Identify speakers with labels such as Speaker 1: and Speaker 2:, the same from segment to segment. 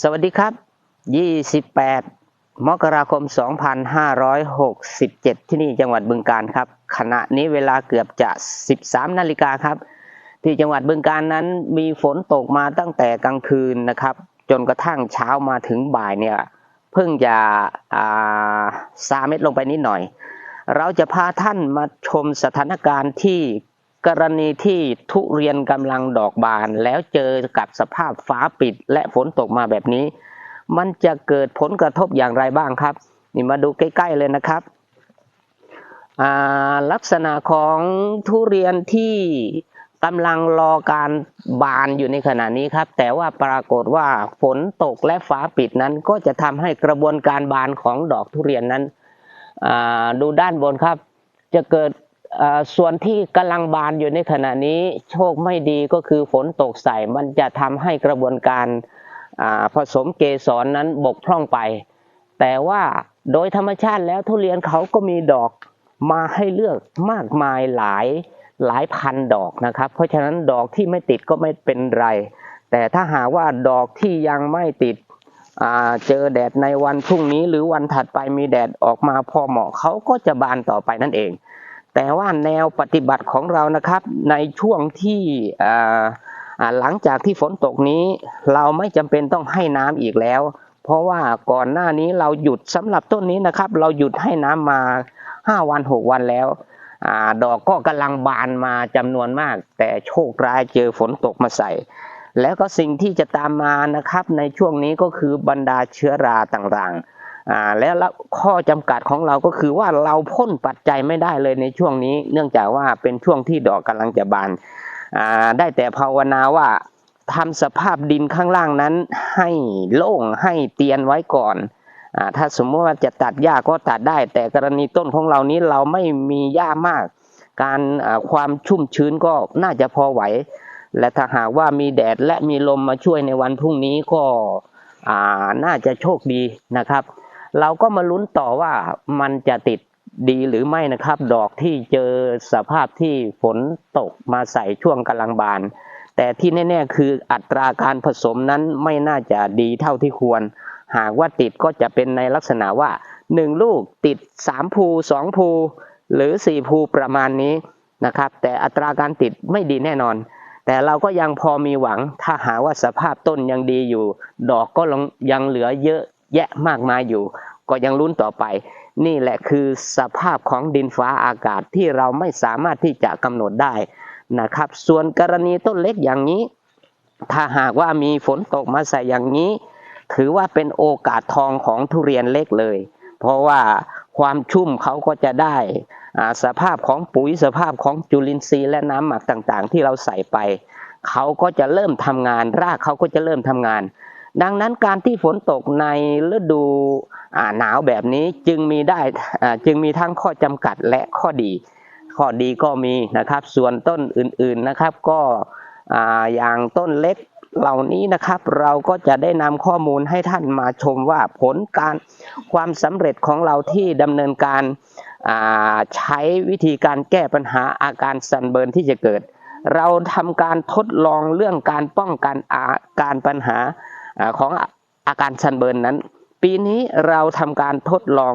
Speaker 1: สวัสดีครับ 28 มกราคม 2567 ที่นี่จังหวัดบึงการครับ ขณะนี้เวลาเกือบจะ 13 นาฬิกาครับ ที่จังหวัดบึงการนั้นมีฝนตกมาตั้งแต่กลางคืนนะครับ จนกระทั่งเช้ามาถึงบ่ายเนี่ยเพิ่งจะาซาเม็ดลงไปนิดหน่อย เราจะพาท่านมาชมสถานการณ์ที่ กรณีที่ทุเรียนกำลังดอกบานแล้วเจอกับสภาพฟ้าปิดและฝนตกมาแบบนี้ มันจะเกิดผลกระทบอย่างไรบ้างครับ นี่มาดูใกล้ ๆเลยนะครับลักษณะของทุเรียนที่กำลังรอการบานอยู่ในขณะนี้ครับ แต่ว่าปรากฏว่าฝนตกและฟ้าปิดนั้น ก็จะทำให้กระบวนการบานของดอกทุเรียนนั้นดูด้านบนครับ จะเกิด ส่วนที่กำลังบานอยู่ในขณะนี้โชคไม่ดีก็คือฝนตกใส่มันจะทำให้กระบวนการผสมเกสรนนั้นบกพร่องไป แต่ว่าโดยธรรมชาติแล้วทุเรียนเขาก็มีดอกมาให้เลือกมากมายหลายหลายพันดอกนะครับ เพราะฉะนั้นดอกที่ไม่ติดก็ไม่เป็นไร แต่ถ้าหาว่าดอกที่ยังไม่ติดเจอแดดในวันพรุ่งนี้หรือวันถัดไปมีแดดออกมาพอเหมาะเขาก็จะบานต่อไปนั่นเอง แต่ว่าแนวปฏิบัติของเรานะครับ ในช่วงที่หลังจากที่ฝนตกนี้ เราไม่จำเป็นต้องให้น้ำอีกแล้ว เพราะว่าก่อนหน้านี้เราหยุดสำหรับต้นนี้นะครับ เราหยุดให้น้ำมา 5 วัน 6 วันแล้วอดอกก็กำลังบานมาจำนวนมาก แต่โชคร้ายเจอฝนตกมาใส่ แล้วก็สิ่งที่จะตามมานะครับ ในช่วงนี้ก็คือบรรดาเชื้อราต่างๆ อ่าแล้วข้อจำกัดของเราก็คือว่าเราพ่นปัจจัยไม่ได้เลยในช่วงนี้ เนื่องจากว่าเป็นช่วงที่ดอกกำลังจะบานอ่าได้แต่ภาวนาว่าทำสภาพดินข้างล่างนั้นให้โล่งให้เตียนไว้ก่อนอ่าถ้าสมมติว่าจะตัดหญ้าก็ตัดได้ แต่กรณีต้นของเรานี้เราไม่มีหญ้ามาก การความชุ่มชื้นก็น่าจะพอไหว และถ้าหากว่ามีแดดและมีลมมาช่วยในวันพรุ่งนี้ก็น่าจะโชคดีนะครับ เราก็มาลุ้นต่อว่ามันจะติดดีหรือไม่นะครับ ดอกที่เจอสภาพที่ฝนตกมาใส่ช่วงกำลังบาน แต่ที่แน่ ๆ คืออัตราการผสมนั้นไม่น่าจะดีเท่าที่ควร หากว่าติดก็จะเป็นในลักษณะว่าหนึ่งลูกติดสามภูสองภู หรือสี่ภูประมาณนี้นะครับ แต่อัตราการติดไม่ดีแน่นอน แต่เราก็ยังพอมีหวังถ้าหาว่าสภาพต้นยังดีอยู่ ดอกก็ยังเหลือเยอะ แยะมากมายอยู่ ก็ยังลุ้นต่อไป นี่แหละคือสภาพของดินฟ้าอากาศที่เราไม่สามารถที่จะกำหนดได้นะครับ ส่วนกรณีต้นเล็กอย่างนี้ ถ้าหากว่ามีฝนตกมาใส่อย่างนี้ ถือว่าเป็นโอกาสทองของทุเรียนเล็กเลย เพราะว่าความชุ่มเขาก็จะได้สภาพของปุ๋ยสภาพของจุลินทรีย์และน้ำหมักต่างๆ ที่เราใส่ไป เขาก็จะเริ่มทำงาน รากเขาก็จะเริ่มทำงาน ดังนั้นการที่ฝนตกในฤดูหนาวแบบนี้จึงมีได้จึงมีทั้งข้อจำกัดและข้อดี ข้อดีก็มีนะครับ ส่วนต้นอื่นๆนะครับ ก็ออย่างต้นเล็กเหล่านี้นะครับ เราก็จะได้นำข้อมูลให้ท่านมาชมว่าผลการความสำเร็จของเราที่ดำเนินการาใช้วิธีการแก้ปัญหาอาการซันเบิร์นที่จะเกิด เราทำการทดลองเรื่องการป้องกันอาการปัญหา ของอาการซันเบิร์นนั้น ปีนี้เราทำการทดลอง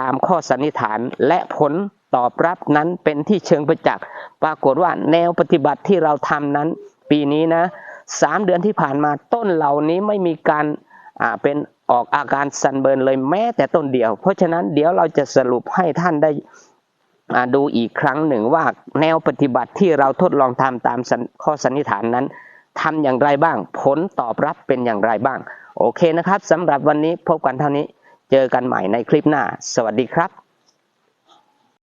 Speaker 1: ตามข้อสันนิษฐานและผลตอบรับนั้นเป็นที่เชิงประจักษ์ปรากฏว่าแนวปฏิบัติที่เราทำนั้น ปีนี้นะสามเดือนที่ผ่านมาต้นเหล่านี้ไม่มีการเป็นออกอาการซันเบิร์นเลยแม้แต่ต้นเดียว เพราะฉะนั้นเดี๋ยวเราจะสรุปให้ท่านได้ดูอีกครั้งหนึ่งว่าแนวปฏิบัติที่เราทดลองทำตามข้อสันนิษฐานนั้น ทำอย่างไรบ้าง ผลตอบรับเป็นอย่างไรบ้าง โอเคนะครับสำหรับวันนี้พบกันเท่านี้ เจอกันใหม่ในคลิปหน้า สวัสดีครับ